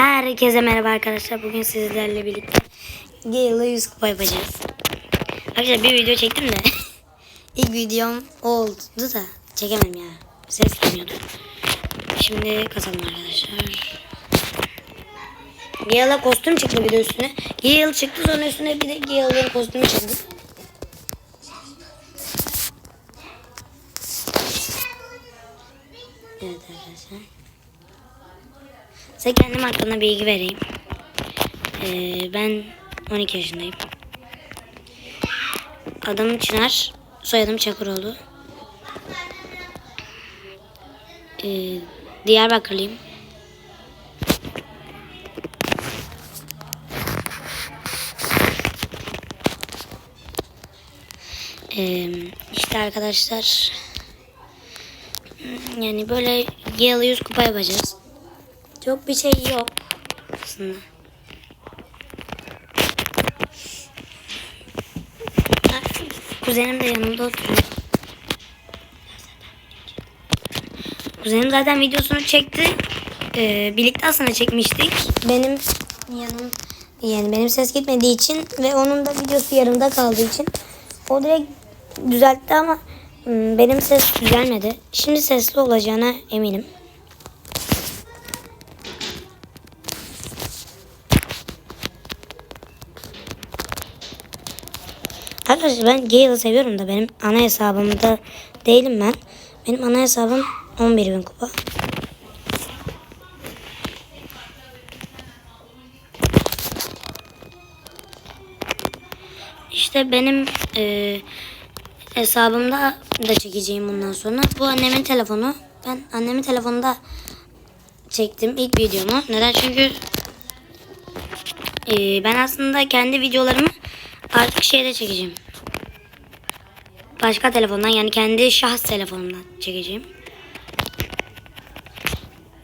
Herkese merhaba arkadaşlar. Bugün sizlerle birlikte Gale'la 100 kupa yapacağız. Arkadaşlar bir video çektim de ilk videom oldu da çekemem ya. Ses gelmiyordu. Şimdi kasalım arkadaşlar. Gale'a kostüm çıktı bir de üstüne. Gale çıktı sonra üstüne bir de Gale'ın kostümü çıktı. Evet arkadaşlar. Size kendim hakkında bilgi vereyim. Ee, ben 12 yaşındayım. Adım Çınar, soyadım Çakıroğlu. Ee, Diyarbakırlıyım. Ee, işte arkadaşlar yani böyle Gale 100 kupa yapacağız. Çok bir şey yok aslında. Kuzenim de yanımda oturuyor. Kuzenim zaten videosunu çekti. Ee, birlikte aslında çekmiştik. Benim yanım yani benim ses gitmediği için ve onun da videosu yarımda kaldığı için o direkt düzeltti ama hmm, benim ses düzelmedi. Şimdi sesli olacağına eminim. Arkadaşlar ben Gale'ı seviyorum da benim ana hesabımda değilim ben. Benim ana hesabım 11.000 kupa. İşte benim e, hesabımda da çekeceğim bundan sonra. Bu annemin telefonu. Ben annemin telefonunda çektim ilk videomu. Neden? Çünkü e, ben aslında kendi videolarımı artık şeyde çekeceğim. Başka telefondan yani kendi şahs telefonumdan çekeceğim.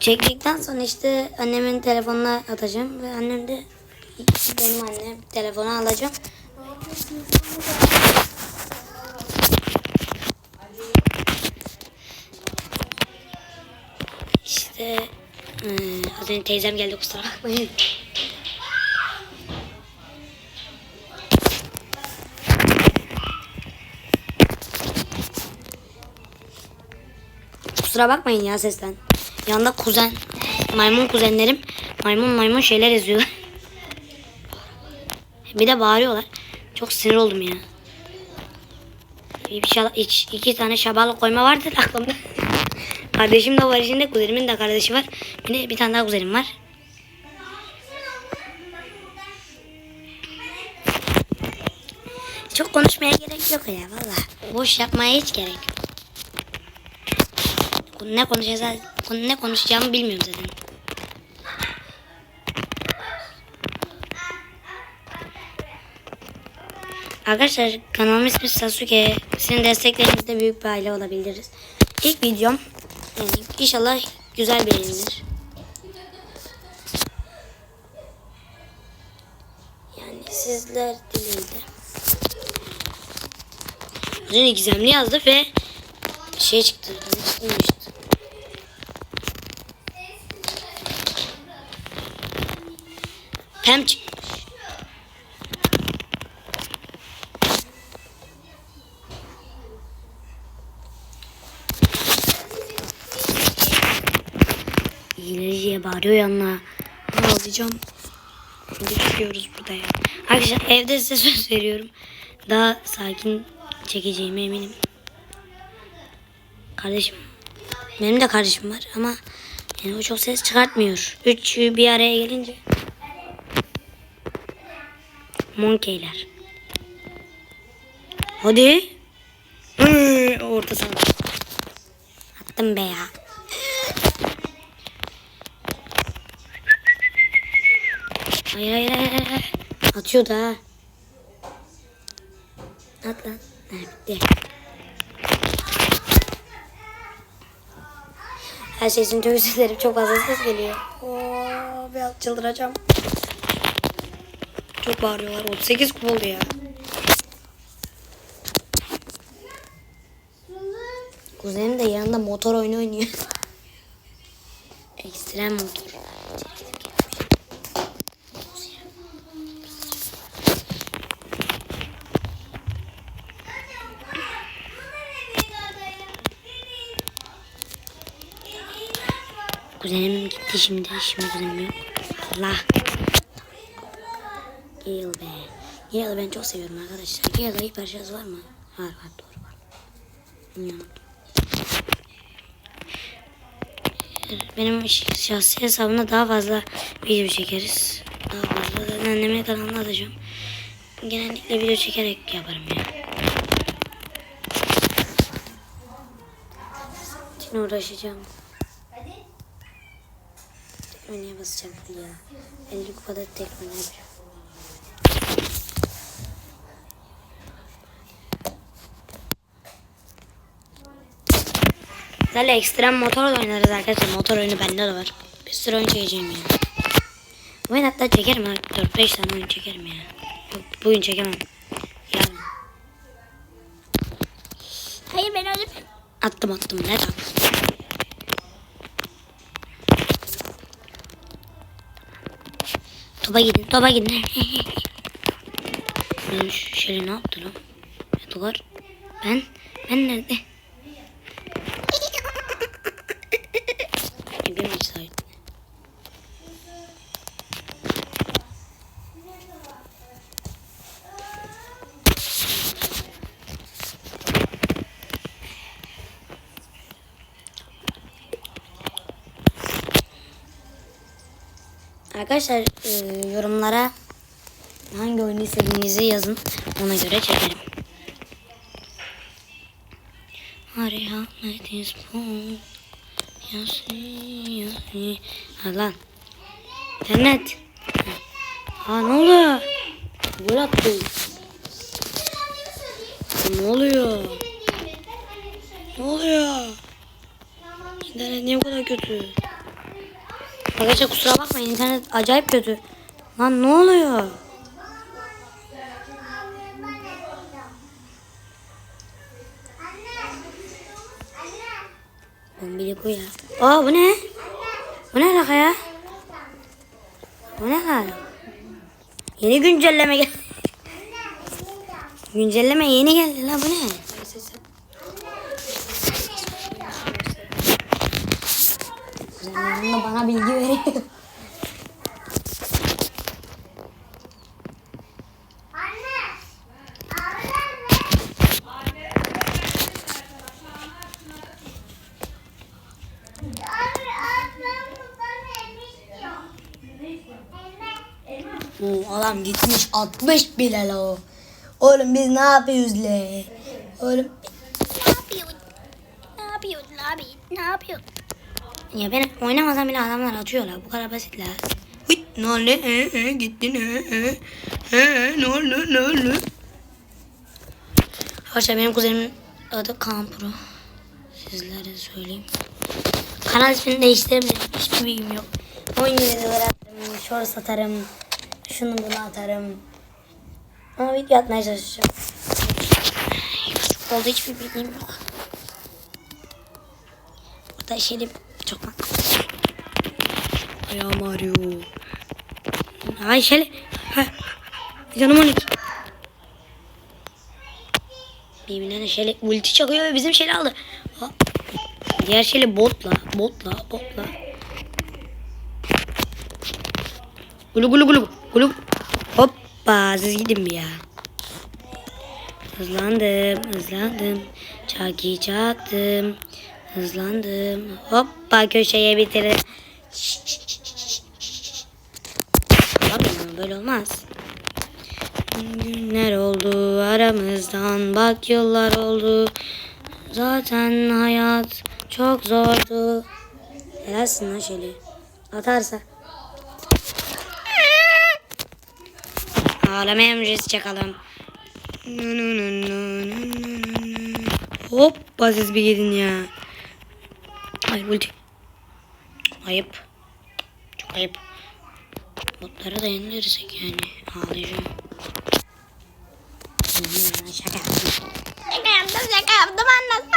Çektikten sonra işte annemin telefonuna atacağım ve annem de benim annem telefonu alacağım. İşte eee, az önce teyzem geldi kusura bakmayın. Kusura bakmayın ya sesten. Yanında kuzen, maymun kuzenlerim maymun maymun şeyler yazıyor. Bir de bağırıyorlar. Çok sinir oldum ya. Bir şala, iç, iki tane şabalık koyma vardır aklımda. Kardeşim de var içinde, kuzenimin de kardeşi var. Bir de bir tane daha kuzenim var. Çok konuşmaya gerek yok ya valla. Boş yapmaya hiç gerek yok. Ne konuşacağız, ne konuşacağımı bilmiyorum zaten. Arkadaşlar kanalım ismi Sasuke. Sizin desteklerinizle büyük bir aile olabiliriz. İlk videom yani inşallah güzel beğenilir. Yani sizler dileğiyle. Önce gizemli yazdı ve şey çıktı. Ne çıkmış. İğneciye bağırıyor yanına. Ne alacağım? Şimdi çıkıyoruz burada ya. Arkadaşlar evde size söz veriyorum. Daha sakin çekeceğime eminim. Kardeşim. Benim de kardeşim var ama yani o çok ses çıkartmıyor. Üçü bir araya gelince. Monkeyler. Hadi. Hı, Orta saha. Attım be ya. Hayır hayır hayır hayır. Atıyor da. At lan. Ha, bitti. Her şey için çok. Çok fazla ses geliyor. Oo, biraz çıldıracağım. Çok bağırıyorlar. 38 kupa oldu ya. Kuzenim de yanında motor oyunu oynuyor. Ekstrem motor. Kuzenim gitti şimdi. Şimdi kuzenim yok. Allah. Gale be. Gale ben çok seviyorum arkadaşlar. Gale'da hiper var mı? Var var doğru var. Benim şahsi hesabımda daha fazla video çekeriz. Daha fazla da annemin kanalına atacağım. Genellikle video çekerek yaparım ya. Şimdi uğraşacağım. Tekmeye basacağım ya. 50 kupada tekmeye yapacağım. Böyle ekstrem motor da oynarız arkadaşlar. Motor oyunu bende de var. Bir sürü oyun çekeceğim yani. Bu oyun hatta çekerim ha. 4-5 tane oyun çekerim ya. Yok bu oyun çekemem. Yarın. Hayır ben öldüm. Attım attım. Ne attım? Topa gidin. Topa gidin. Şöyle ne yaptı lan? Duvar? Ben? Ben nerede? Arkadaşlar e, yorumlara hangi oyunu istediğinizi yazın. Ona göre yasi. Ha lan. İnternet. Ha ne oluyor? Gol attı. Ne oluyor? Ne oluyor? İnternet niye bu kadar kötü? Arkadaşlar kusura bakmayın internet acayip kötü. Lan ne oluyor? Bombili bu ya. Aa bu ne? Bu ne alaka ya? Bu ne alaka? Yeni güncelleme geldi. güncelleme yeni geldi la bu ne? Kuzenim bana bilgi veriyor. Oo, adam gitmiş 60 bile la o. Oğlum biz ne yapıyoruz le? Oğlum ne yapıyorsun? Ne yapıyorsun abi? Ne yapıyorsun? Ya ben oynamasam bile adamlar atıyorlar. Bu kadar basit la. Hıt ne oldu? Ee, ee, gittin ee, ee. Ee, ne oldu? Ne oldu? Arkadaşlar benim kuzenimin adı Kaan Pro. Sizlere söyleyeyim. Kanal ismini değiştirebilirim. Hiçbir bilgim yok. Oyun videoları atarım, shorts atarım. Şunu bunu atarım. Ama video atmaya çalışacağım. Futbolda hiçbir bilgim yok. Burada işelim. Çok bak. Ayağım ağrıyor. Ay şöyle. Canım 12. Birbirine şöyle ulti çakıyor ve bizim şeyle aldı. Ha. Diğer şeyle botla, botla, botla. Gulu gulu gulu gulu. Hoppa siz gidin ya. Hızlandım, hızlandım. Çaki çaktım. Hızlandım. Hoppa köşeye şşş. Yapma, böyle olmaz. Günler oldu aramızdan bak yıllar oldu. Zaten hayat çok zordu. Helalsin lan şöyle. Atarsa. Ağlama emrisi çakalım. Hoppa siz bir gidin ya. Ay ulti. Ayıp. Çok ayıp. Botlara da yenilirsek yani. Ağlayacağım. Şaka yaptım. Şaka yaptım şaka yaptım anlasan.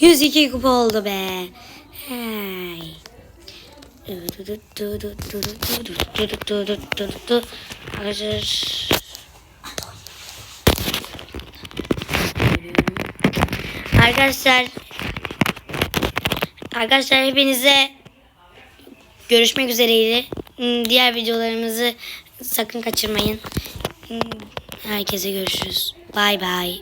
102 kupa oldu be. Hey. Arkadaşlar Arkadaşlar Arkadaşlar hepinize görüşmek üzereydi. Hmm, Diğer videolarımızı sakın kaçırmayın. Hmm, Herkese görüşürüz. Bay bay.